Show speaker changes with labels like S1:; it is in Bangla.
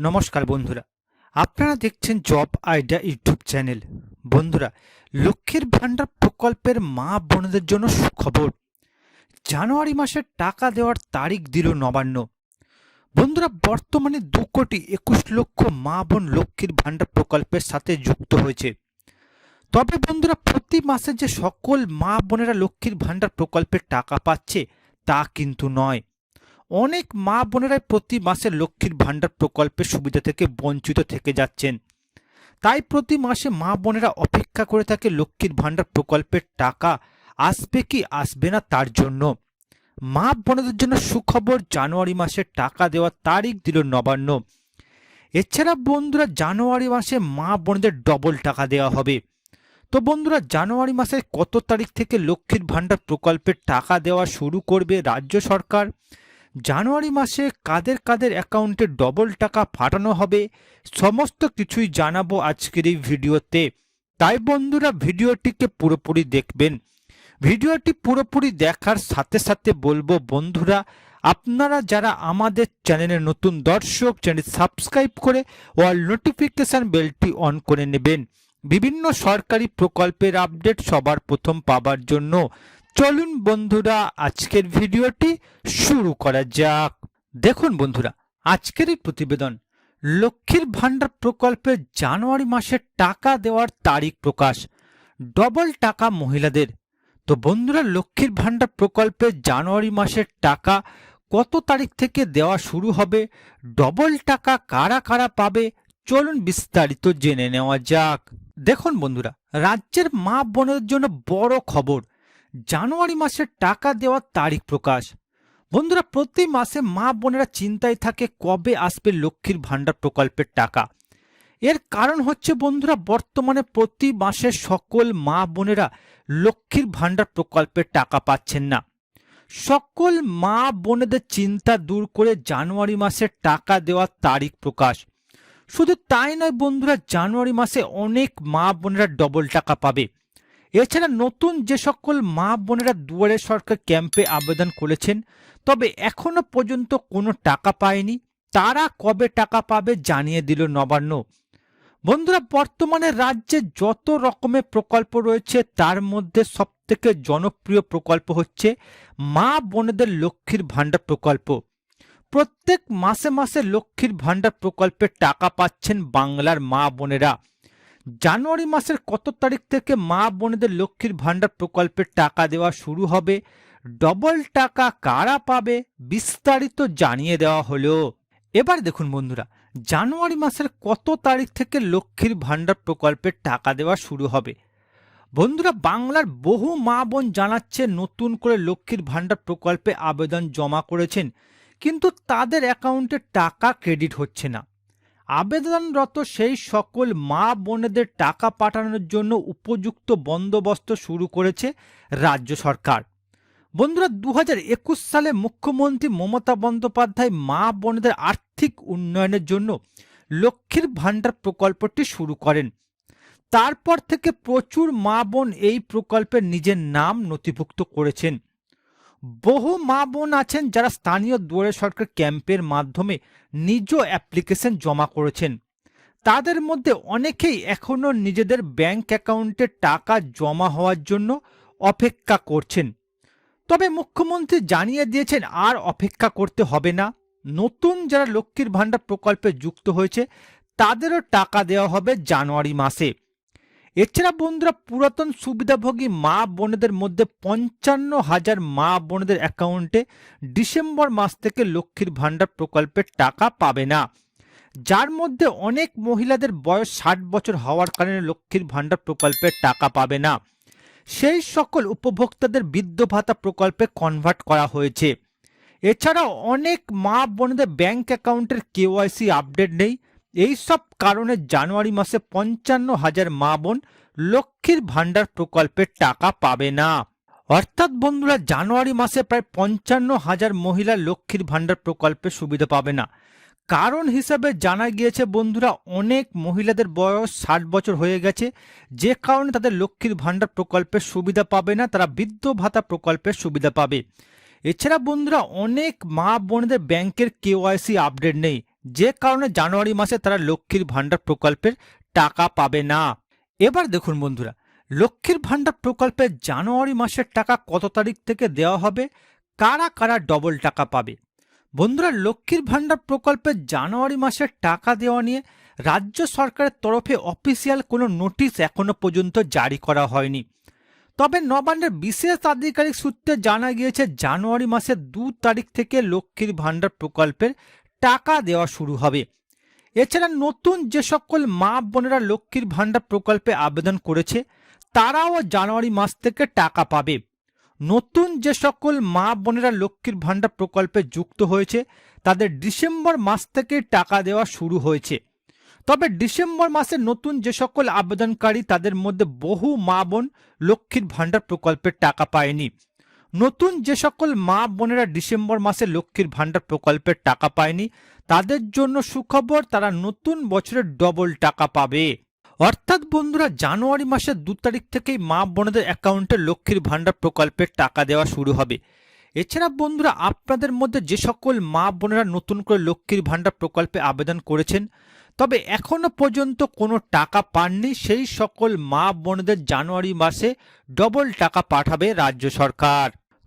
S1: নমস্কার বন্ধুরা। আপনারা দেখছেন জব আইডিয়া ইউটিউব চ্যানেল। বন্ধুরা, লক্ষ্মীর ভাণ্ডার প্রকল্পের মা বোনদের জন্য সুখবর। জানুয়ারি মাসের টাকা দেওয়ার তারিখ দিল নবান্ন। বন্ধুরা, বর্তমানে দু কোটি একুশ লক্ষ মা বোন লক্ষ্মীর ভাণ্ডার প্রকল্পের সাথে যুক্ত হয়েছে। তবে বন্ধুরা, প্রতি মাসে যে সকল মা বোনেরা লক্ষ্মীর ভাণ্ডার প্রকল্পের টাকা পাচ্ছে তা কিন্তু নয়। অনেক মা বোনেরাই প্রতি মাসে লক্ষ্মীর ভাণ্ডার প্রকল্পের সুবিধা থেকে বঞ্চিত থেকে যাচ্ছেন। তাই প্রতি মাসে মা বোনেরা অপেক্ষা করে থাকে লক্ষ্মীর ভাণ্ডার প্রকল্পের টাকা আসবে কি আসবে না তার জন্য। মা বোনদের জন্য সুখবর জানুয়ারি মাসে টাকা দেওয়ার তারিখ দিল নবান্ন। এছাড়া বন্ধুরা জানুয়ারি মাসে মা বোনদের ডবল টাকা দেওয়া হবে। তো বন্ধুরা জানুয়ারি মাসের কত তারিখ থেকে লক্ষ্মীর ভাণ্ডার প্রকল্পের টাকা দেওয়া শুরু করবে রাজ্য সরকার? জানুয়ারি মাসে কাদের কাদের অ্যাকাউন্টে ডবল টাকা পাঠানো হবে, সমস্ত কিছুই জানাব আজকের এই ভিডিওতে। তাই বন্ধুরা, ভিডিওটিকে পুরোপুরি দেখবেন। ভিডিওটি পুরোপুরি দেখার সাথে সাথে বলব, বন্ধুরা, আপনারা যারা আমাদের চ্যানেলের নতুন দর্শক, চ্যানেল সাবস্ক্রাইব করে অল নোটিফিকেশান বেলটি অন করে নেবেন। বিভিন্ন সরকারি প্রকল্পের আপডেট সবার প্রথম পাবার জন্য। চলুন বন্ধুরা, আজকের ভিডিওটি শুরু করা যাক। দেখুন বন্ধুরা, আজকের এই প্রতিবেদন লক্ষ্মীর ভাণ্ডার প্রকল্পে জানুয়ারি মাসের টাকা দেওয়ার তারিখ প্রকাশ, ডবল টাকা মহিলাদের। তো বন্ধুরা, লক্ষ্মীর ভাণ্ডার প্রকল্পে জানুয়ারি মাসের টাকা কত তারিখ থেকে দেওয়া শুরু হবে, ডবল টাকা কারা কারা পাবে, চলুন বিস্তারিত জেনে নেওয়া যাক। দেখুন বন্ধুরা, রাজ্যের মা বোনের জন্য বড় খবর জানুয়ারি মাসের টাকা দেওয়ার তারিখ প্রকাশ। বন্ধুরা, প্রতি মাসে মা বোনেরা চিন্তায় থাকে কবে আসবে লক্ষ্মীর ভাণ্ডার প্রকল্পের টাকা। এর কারণ হচ্ছে বন্ধুরা, বর্তমানে প্রতি মাসে সকল মা বোনেরা লক্ষ্মীর ভাণ্ডার প্রকল্পের টাকা পাচ্ছেন না। সকল মা বোনেদের চিন্তা দূর করে জানুয়ারি মাসের টাকা দেওয়ার তারিখ প্রকাশ। শুধু তাই নয় বন্ধুরা, জানুয়ারি মাসে অনেক মা বোনেরা ডবল টাকা পাবে। এছাড়া নতুন যে সকল মা বোনেরা দুয়ারে সরকার ক্যাম্পে আবেদন করেছেন, তবে এখনও পর্যন্ত কোনো টাকা পায়নি। তারা কবে টাকা পাবে জানিয়ে দিল নবান্ন। বন্ধুরা, বর্তমানে রাজ্যে যত রকমের প্রকল্প রয়েছে, তার মধ্যে সবথেকে জনপ্রিয় প্রকল্প হচ্ছে মা বোনেদের লক্ষ্মীর ভাণ্ডার প্রকল্প। প্রত্যেক মাসে মাসে লক্ষ্মীর ভাণ্ডার প্রকল্পের টাকা পাচ্ছেন বাংলার মা বোনেরা। জানুয়ারি মাসের কত তারিখ থেকে মা বোনেদের লক্ষ্মীর ভাণ্ডার প্রকল্পের টাকা দেওয়া শুরু হবে? ডবল টাকা কারা পাবে? বিস্তারিত জানিয়ে দেওয়া হলো। এবার দেখুন বন্ধুরা, জানুয়ারি মাসের কত তারিখ থেকে লক্ষ্মীর ভাণ্ডার প্রকল্পের টাকা দেওয়া শুরু হবে? বন্ধুরা, বাংলার বহু মা বোন জানাচ্ছে নতুন করে লক্ষ্মীর ভাণ্ডার প্রকল্পে আবেদন জমা করেছেন, কিন্তু তাদের অ্যাকাউন্টে টাকা ক্রেডিট হচ্ছে না। আবেদনরত সেই সকল মা বোনেদের টাকা পাঠানোর জন্য উপযুক্ত বন্দোবস্ত শুরু করেছে রাজ্য সরকার। বন্ধুরা দু হাজার একুশ সালে মুখ্যমন্ত্রী মমতা বন্দ্যোপাধ্যায় মা বোনেদের আর্থিক উন্নয়নের জন্য লক্ষ্মীর ভাণ্ডার প্রকল্পটি শুরু করেন। তারপর থেকে প্রচুর মা বোন এই প্রকল্পে নিজের নাম নথিভুক্ত করেছেন। বহু মা বোন আছেন যারা স্থানীয় দুয়ারে সরকার ক্যাম্পের মাধ্যমে নিজ অ্যাপ্লিকেশন জমা করেছেন। তাদের মধ্যে অনেকেই এখনও নিজেদের ব্যাংক অ্যাকাউন্টে টাকা জমা হওয়ার জন্য অপেক্ষা করছেন। তবে মুখ্যমন্ত্রী জানিয়ে দিয়েছেন, আর অপেক্ষা করতে হবে না। নতুন যারা লক্ষ্মীর ভাণ্ডার প্রকল্পে যুক্ত হয়েছে, তাদেরও টাকা দেওয়া হবে জানুয়ারি মাসে। এছাড়া বন্ধুরা পুরাতন সুবিধাভোগী মা বোনেদের মধ্যে পঞ্চান্ন হাজার মা বোনেদের অ্যাকাউন্টে ডিসেম্বর মাস থেকে লক্ষ্মীর ভাণ্ডার প্রকল্পের টাকা পাবে না। যার মধ্যে অনেক মহিলাদের বয়স ষাট বছর হওয়ার কারণে লক্ষ্মীর ভাণ্ডার প্রকল্পের টাকা পাবে না। সেই সকল উপভোক্তাদের বৃদ্ধ ভাতা প্রকল্পে কনভার্ট করা হয়েছে। এছাড়া অনেক মা বোনদের ব্যাংক অ্যাকাউন্টের কেওয়াইসি আপডেট নেই। এই সব কারণে জানুয়ারি মাসে পঞ্চান্ন হাজার মা বোন লক্ষ্মীর ভাণ্ডার প্রকল্পের টাকা পাবে না। অর্থাৎ বন্ধুরা, জানুয়ারি মাসে প্রায় পঞ্চান্ন হাজার মহিলা লক্ষ্মীর ভাণ্ডার প্রকল্পের সুবিধা পাবে না। কারণ হিসাবে জানা গিয়েছে বন্ধুরা, অনেক মহিলাদের বয়স ষাট বছর হয়ে গেছে। যে কারণে তাদের লক্ষ্মীর ভাণ্ডার প্রকল্পের সুবিধা পাবে না, তারা বৃদ্ধ ভাতা প্রকল্পের সুবিধা পাবে। এছাড়া বন্ধুরা, অনেক মা বোনদের ব্যাংকের কেওয়াইসি আপডেট নেই। যে কারণে জানুয়ারি মাসে তারা লক্ষ্মীর ভাণ্ডার প্রকল্পের টাকা পাবে না। এবার দেখুন বন্ধুরা, লক্ষ্মীর ভাণ্ডার প্রকল্পে জানুয়ারি মাসের টাকা কত তারিখ থেকে দেওয়া হবে? কারা কারা ডবল টাকা পাবে? বন্ধুরা, লক্ষ্মীর ভাণ্ডার প্রকল্পে জানুয়ারি মাসের টাকা দেওয়া নিয়ে রাজ্য সরকারের তরফে অফিসিয়াল কোনো নোটিশ এখনও পর্যন্ত জারি করা হয়নি। তবে নবান্নের বিশেষ আধিকারিক সূত্রে জানা গিয়েছে, জানুয়ারি মাসের দু তারিখ থেকে লক্ষ্মীর ভাণ্ডার প্রকল্পের টাকা দেওয়া শুরু হবে। এছাড়া নতুন যে সকল মা বোনেরা লক্ষ্মীর ভাণ্ডার প্রকল্পে আবেদন করেছে, তারাও জানুয়ারি মাস থেকে টাকা পাবে। নতুন যে সকল মা বোনেরা লক্ষ্মীর ভাণ্ডার প্রকল্পে যুক্ত হয়েছে, তাদের ডিসেম্বর মাস থেকে টাকা দেওয়া শুরু হয়েছে। তবে ডিসেম্বর মাসে নতুন যে সকল আবেদনকারী তাদের মধ্যে বহু মা বোন লক্ষ্মীর ভাণ্ডার প্রকল্পের টাকা পায়নি। নতুন যে সকল মা বোনেরা ডিসেম্বর মাসে লক্ষ্মীর ভাণ্ডার প্রকল্পের টাকা পায়নি, তাদের জন্য সুখবর তারা নতুন বছরের ডবল টাকা পাবে। অর্থাৎ বন্ধুরা, জানুয়ারি মাসের দু তারিখ থেকেই মা বোনেদের অ্যাকাউন্টে লক্ষ্মীর ভাণ্ডার প্রকল্পের টাকা দেওয়া শুরু হবে। এছাড়া বন্ধুরা, আপনাদের মধ্যে যে সকল মা বোনেরা নতুন করে লক্ষ্মীর ভাণ্ডার প্রকল্পে আবেদন করেছেন, তবে এখনও পর্যন্ত কোনো টাকা পাননি, সেই সকল মা বোনদের জানুয়ারি মাসে ডবল টাকা পাঠাবে রাজ্য সরকার।